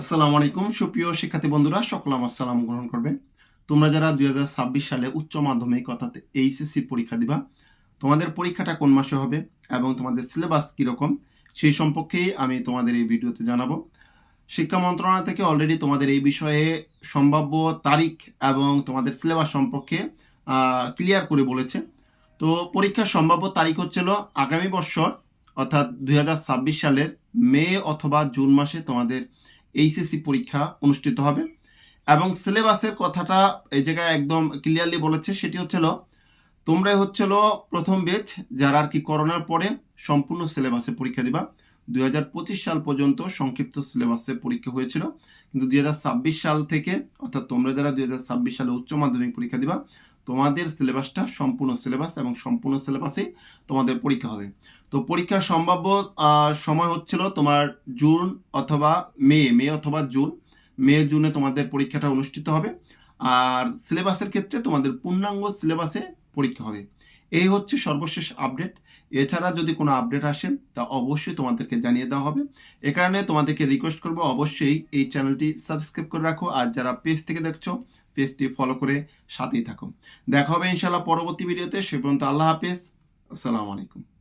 আসসালামু আলাইকুম। সুপ্রিয় শিক্ষার্থী বন্ধুরা, সকল আমার সালাম গ্রহণ করবে তোমরা যারা দুই হাজার ছাব্বিশ সালে উচ্চ মাধ্যমিক অর্থাৎ এইচএসসি পরীক্ষা দিবা, তোমাদের পরীক্ষাটা কোন মাসে হবে এবং তোমাদের সিলেবাস কীরকম সেই সম্পর্কেই আমি তোমাদের এই ভিডিওতে জানাব। শিক্ষা মন্ত্রণালয় থেকে অলরেডি তোমাদের এই বিষয়ে সম্ভাব্য তারিখ এবং তোমাদের সিলেবাস সম্পর্কে ক্লিয়ার করে বলেছে। তো পরীক্ষার সম্ভাব্য তারিখ হচ্ছিল আগামী বছর অর্থাৎ দু হাজার ছাব্বিশ সালের মে অথবা জুন মাসে তোমাদের এইচএসসি পরীক্ষা অনুষ্ঠিত হবে। এবং সিলেবাসের কথাটা এই জায়গায় একদম ক্লিয়ারলি বলেছে, সেটি হচ্ছিল তোমরাই হচ্ছিল প্রথম বেচ যারা আর কি করোনার পরে সম্পূর্ণ সিলেবাসে পরীক্ষা দিবা। দুই হাজার পঁচিশ সাল পর্যন্ত সংক্ষিপ্ত সিলেবাসে পরীক্ষা হয়েছিল, কিন্তু দুই হাজার ছাব্বিশ সাল থেকে, অর্থাৎ তোমরা যারা দুই হাজার ছাব্বিশ সালে উচ্চ মাধ্যমিক পরীক্ষা দিবা তোমাদের সিলেবাসটা সম্পূর্ণ সিলেবাস এবং সম্পূর্ণ সিলেবাসে তোমাদের পরীক্ষা হবে। তো পরীক্ষার সম্ভাব্য সময় হচ্ছিল তোমার জুন অথবা মে মে অথবা জুন। মে, জুনে তোমাদের পরীক্ষাটা অনুষ্ঠিত হবে। আর সিলেবাসের ক্ষেত্রে তোমাদের পূর্ণাঙ্গ সিলেবাসে পরীক্ষা হবে। এই হচ্ছে সর্বশেষ আপডেট এছাড়া যদি কোনো আপডেট আসে, তা অবশ্যই তোমাদেরকে জানিয়ে দেওয়া হবে। এ কারণে তোমাদেরকে রিকোয়েস্ট করব অবশ্যই এই চ্যানেলটি সাবস্ক্রাইব করে রাখো, আর যারা পেজ থেকে দেখছ পেজটি ফলো করে সাথেই থাকো। দেখা হবে ইনশাল্লাহ পরবর্তী ভিডিওতে সে পর্যন্ত আল্লাহ হাফেজ। আসসালামু আলাইকুম।